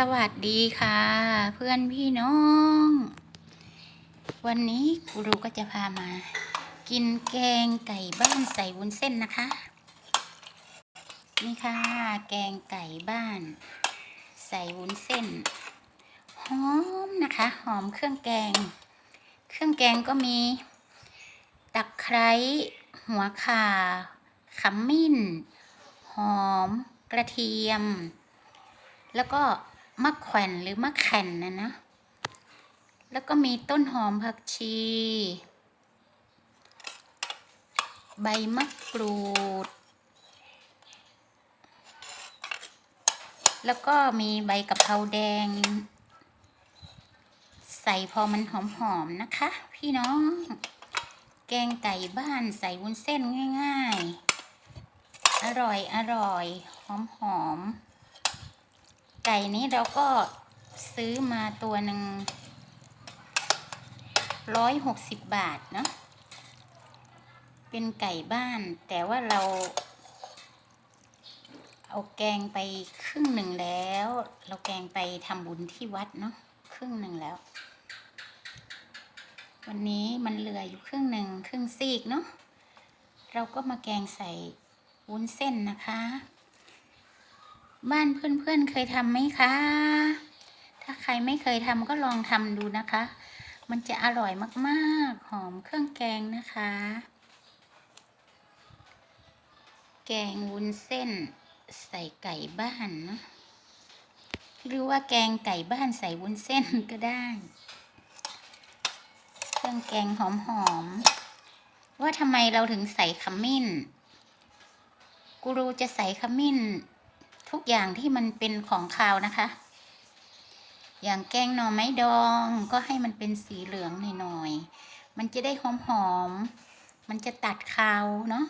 สวัสดีค่ะ เพื่อนพี่น้อง วันนี้กูรูก็จะพามา กินแกงไก่บ้านใส่วุ้นเส้นนะคะ นี่ค่ะ แกงไก่บ้าน ใส่วุ้นเส้นหอมนะคะ หอมเครื่องแกง เครื่องแกงก็มีตะไคร้หัวข่าขมิ้น หอม กระเทียมแล้วก็ มะแขวนหรือมะแข่นนะนะ แล้วก็มีต้นหอมผักชี ใบมะกรูด แล้วก็มีใบกะเพราแดง ใส่พอมันหอมๆนะคะ พี่น้อง แกงไก่บ้านใส่วุ้นเส้นง่าย ๆ อร่อยอร่อยหอมหอม ไก่นี้เราก็ซื้อมาตัวหนึ่งร้อยหกสิบบาทเนาะเป็นไก่บ้าน แต่ว่าเรา เอาแกงไปครึ่งหนึ่งแล้ว เราแกงไปทำบุญที่วัดเนาะครึ่งหนึ่งแล้ว วันนี้มันเหลืออยู่ครึ่งหนึ่งครึ่งซีกเนาะเราก็มาแกงใส่วุ้นเส้นนะคะ บ้านเพื่อนๆเคยทำไหมคะ ถ้าใครไม่เคยทำก็ลองทำดูนะคะ มันจะอร่อยมากๆ หอมเครื่องแกงนะคะ แกงวุ้นเส้นใส่ไก่บ้านนะหรือว่าแกงไก่บ้านใส่วุ้นเส้นก็ได้ เครื่องแกงหอมๆ ว่าทำไมเราถึงใส่ขมิ้น กูรูจะใส่ขมิ้น ทุกอย่างที่มันเป็นของคาวนะคะ อย่างแกงหน่อไม้ดองก็ให้มันเป็นสีเหลืองหน่อยๆ มันจะได้หอมๆมันจะตัดคาวเนาะ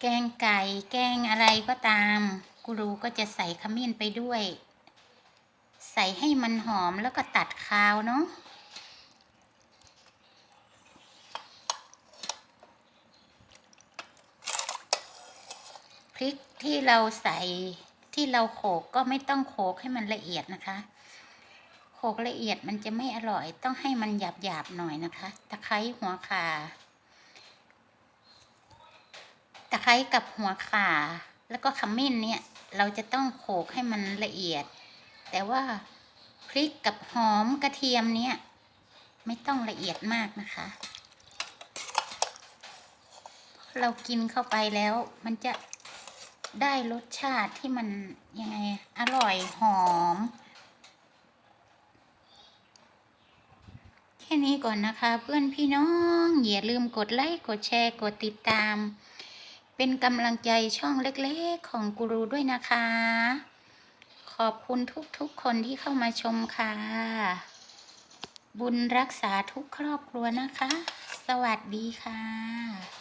แกงไก่ แกงอะไรก็ตาม กูรูก็จะใส่ขมิ้นไปด้วย ใส่ให้มันหอมแล้วก็ตัดคาวเนาะ พ ริกที่เราใส่ที่เราโขกก็ไม่ต้องโขกให้มันละเอียดนะคะโขกละเอียดมันจะไม่อร่อย ต้องให้มันหยาบหยาบๆหน่อยนะคะ ตะไคร้หัวข่าตะไคร้กับหัวข่า แล้วก็ขมิ้นเนี่ยเราจะต้องโขกให้มันละเอียด แต่ว่าพริกกับหอมกระเทียมเนี่ยไม่ต้องละเอียดมากนะคะ เรากินเข้าไปแล้วมันจะ ได้รสชาติที่มันยังไงอร่อยหอม แค่นี้ก่อนนะคะ เพื่อนพี่น้อง อย่าลืมกดไลค์กดแชร์กดติดตาม เป็นกำลังใจช่องเล็กๆของกูรูด้วยนะคะ ขอบคุณทุกๆคนที่เข้ามาชมค่ะ บุญรักษาทุกครอบครัวนะคะ สวัสดีค่ะ